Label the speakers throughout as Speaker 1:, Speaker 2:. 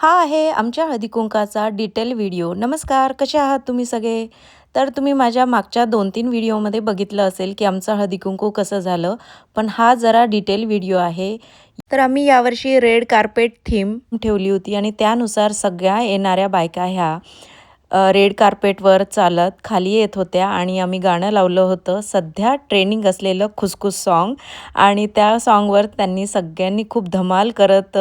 Speaker 1: हा आहे आमच्या हळदीकुंकाचा डिटेल व्हिडिओ. नमस्कार कसे आहात तुम्ही सगळे? तर तुम्ही माझ्या मागच्या दोन तीन व्हिडिओमध्ये बघितलं असेल की आमचं हळदीकुंकू कसं झालं पण हा जरा डिटेल व्हिडिओ आहे. तर आम्ही यावर्षी रेड कार्पेट थीम ठेवली होती आणि त्यानुसार सगळ्या येणाऱ्या बायका ह्या रेड कार्पेटवर चालत खाली येत होत्या आणि आम्ही गाणं लावलं होतं. सध्या ट्रेनिंग असलेलं खुसखुस सॉन्ग आणि त्या सॉन्गवर त्यांनी सगळ्यांनी खूप धमाल करत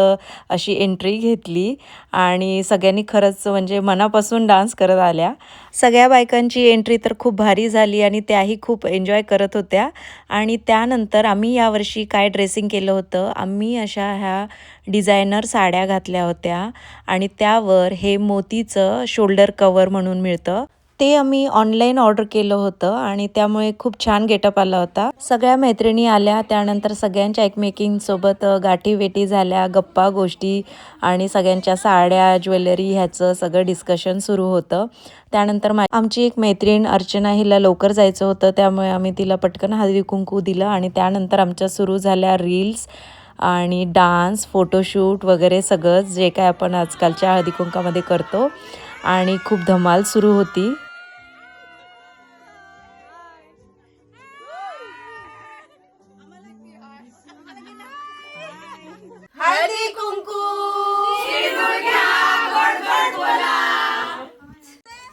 Speaker 1: अशी एंट्री घेतली आणि सगळ्यांनी खरंच म्हणजे मनापासून डान्स करत आल्या. सगळ्या बायकांची एंट्री तर खूप भारी झाली आणि त्याही खूप एन्जॉय करत होत्या. आणि त्यानंतर आम्ही यावर्षी काय ड्रेसिंग केलं होतं आम्ही अशा ह्या डिझायनर साड्या घातल्या होत्या आणि त्यावर हे मोतीचं शोल्डर कवर म्हणून मिळतं. ते आम्ही ऑनलाईन ऑर्डर केलं होतं आणि त्यामुळे खूप छान गेटअप आला होता. सगळ्या मैत्रिणी आल्या त्यानंतर सगळ्यांच्या एकमेकींसोबत गाठीवेटी झाल्या गप्पा गोष्टी आणि सगळ्यांच्या साड्या ज्वेलरी ह्याचं सगळं डिस्कशन सुरू होतं. त्यानंतर मा आमची एक मैत्रीण अर्चना हिला लवकर जायचं होतं त्यामुळे आम्ही तिला पटकन हळदी कुंकू दिलं आणि त्यानंतर आमच्या सुरू झाल्या रील्स आणि डान्स फोटोशूट वगैरे सगळंच जे काय आपण आजकालच्या हळदी कुंकामध्ये करतो. आणि खूप धमाल सुरू होती.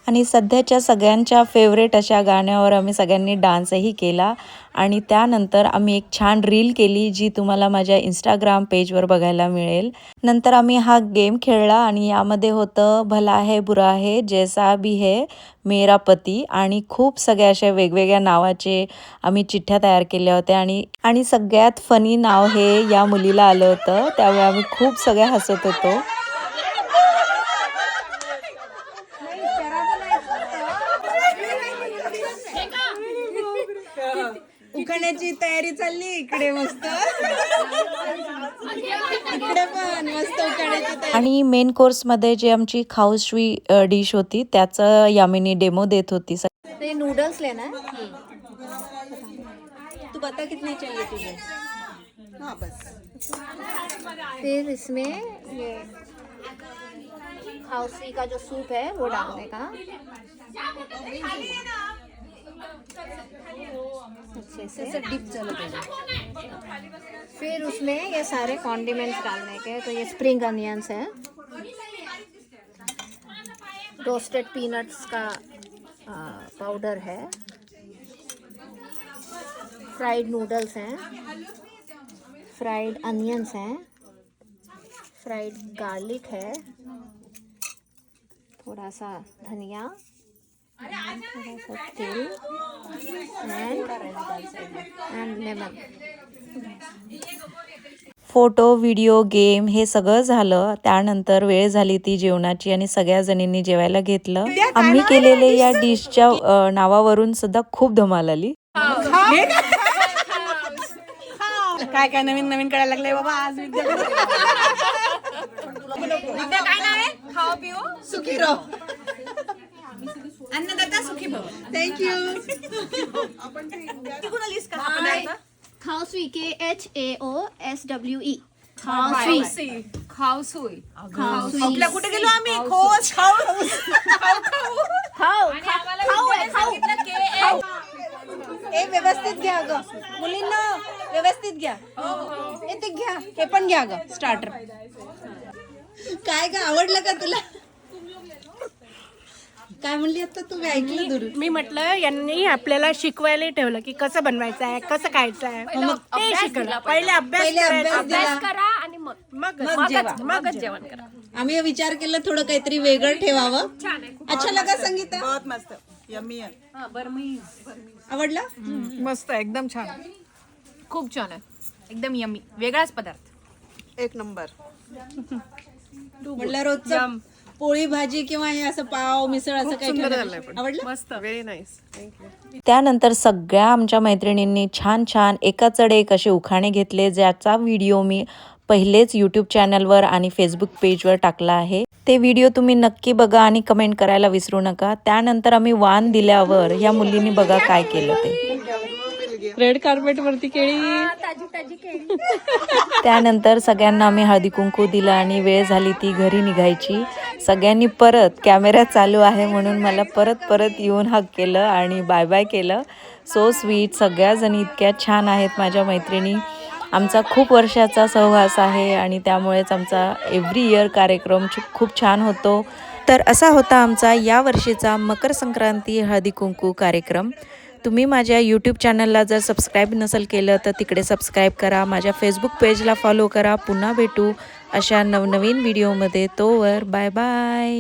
Speaker 1: आणि सध्याच्या सगळ्यांच्या फेवरेट अशा गाण्यावर आम्ही सगळ्यांनी डान्सही केला. आणि त्यानंतर आम्ही एक छान रील केली जी तुम्हाला माझ्या इंस्टाग्राम पेजवर बघायला मिळेल. नंतर आम्ही हा गेम खेळला आणि यामध्ये होतं भला आहे बुरा आहे जैसा भी है मेरा पती. आणि खूप सगळ्या अशा वेगवेगळ्या नावाचे आम्ही चिठ्ठ्या तयार केल्या होत्या. आणि आणि सगळ्यात फनी नाव हे या मुलीला आलं होतं. त्यामुळे आम्ही खूप सगळ्या हसत होतो.
Speaker 2: उखाण्याची तयारी चालली इकडे मस्त. इकडे पण मस्त तयारी.
Speaker 1: आणि मेन कोर्समध्ये जे आमची खाऊश्वी डिश होती त्याचं यामिनी डेमो देत होती.
Speaker 3: ये नूडल्स लेना है
Speaker 2: तू बता कितने चाहिए तुझे. हाँ बस.
Speaker 3: फिर इसमें ये खाउसी का जो सूप है वो डालने का. अच्छे से
Speaker 2: डिप पाहिजे
Speaker 3: फिर उसमें ये सारे कॉन्डिमेंट्स डालने के तो ये स्प्रिंग अनियंस है। रोस्टेड पीनट्स का पाउडर है। फ्राइड नूडल्स हैं। फ्राइड अनियंस हैं। फ्राइड गार्लिक है। थोड़ा सा धनिया। तेल
Speaker 1: फोटो व्हिडिओ गेम हे सगळं झालं त्यानंतर वेळ झाली ती जेवणाची आणि सगळ्या जणींनी जेवायला घेतलं आम्ही केलेले या डिशच्या नावावरून सुद्धा खूप धमाल आली
Speaker 2: काय काय नवीन नवीन कळायला लागलंय बाबा आज
Speaker 3: khao swe K H A O S W E khao swe
Speaker 4: khao swe
Speaker 2: आपल्या कुठे गेलो आम्ही? खोस खाऊ. खाऊ खाऊ.
Speaker 3: खाऊ आहे, खाऊ.
Speaker 2: ए व्यवस्थित घ्या ग मुलींना व्यवस्थित घ्या. ए ते घ्या. हे पण घ्या ग स्टार्टर काय ग आवडलं का तुला? काय म्हणली आता तुम्ही ऐकलं दुरू
Speaker 5: मी म्हटलं यांनी आपल्याला शिकवायला ठेवलं की कसं बनवायचं आहे कसं खायचं आहे मग ते शिकलं पहिले. अभ्यास
Speaker 2: पहिले
Speaker 5: करायचा.
Speaker 2: अभ्यास दिला.
Speaker 4: करा आणि मग.
Speaker 5: मग
Speaker 2: मग जेवा.
Speaker 4: मगच जेवण करा.
Speaker 2: आम्ही विचार केला थोडं काहीतरी वेगळं ठेवावं. अच्छा लगा संगीता.
Speaker 6: बहुत मस्त. यम्मी है
Speaker 2: आवडला?
Speaker 6: मस्त एकदम छान
Speaker 4: खूप छान आहे. एकदम यमी वेगळाच पदार्थ.
Speaker 6: एक नंबर.
Speaker 2: म्हटलं रोजचं पोळी भाजी किंवा हे असं पाव मिसळ असं काही. आवडलं?
Speaker 6: मस्त. व्हेरी नाईस थँक्यू
Speaker 1: त्यानंतर सगळ्या आमच्या मैत्रिणींनी छान छान एका चढ एक असे उखाणे घेतले ज्याचा व्हिडिओ मी पहिलेच यूट्यूब चॅनलवर आणि फेसबुक पेजवर टाकला आहे. ते व्हिडिओ तुम्ही नक्की बघा आणि कमेंट करायला विसरू नका. त्यानंतर आम्ही वाण दिल्यावर ह्या मुलींनी बघा काय केलं ते.
Speaker 7: रेड कार्पेट वरती केळी.
Speaker 1: त्यानंतर सगळ्यांना आम्ही हळदी कुंकू दिलं आणि वेळ झाली ती घरी निघायची. सगळ्यांनी परत कॅमेरा चालू आहे म्हणून मला परत परत येऊन हक केलं आणि बाय बाय केलं. सो स्वीट सगळ्याजणी इतक्या छान आहेत माझ्या मैत्रिणी. आमचा खूप वर्षाचा सहवास आहे आणि त्यामुळेच आमचा एव्हरी इयर कार्यक्रम खूप छान होतो. तर असा होता आमचा या वर्षीचा मकर संक्रांती हळदी कुंकू कार्यक्रम. तुम्ही माझ्या यूट्यूब चॅनलला जर सबस्क्राईब नसेल केलं तर तिकडे सबस्क्राईब करा. माझ्या फेसबुक पेजला फॉलो करा. पुन्हा भेटू अशा नवनवीन व्हिडिओमध्ये तोवर बाय बाय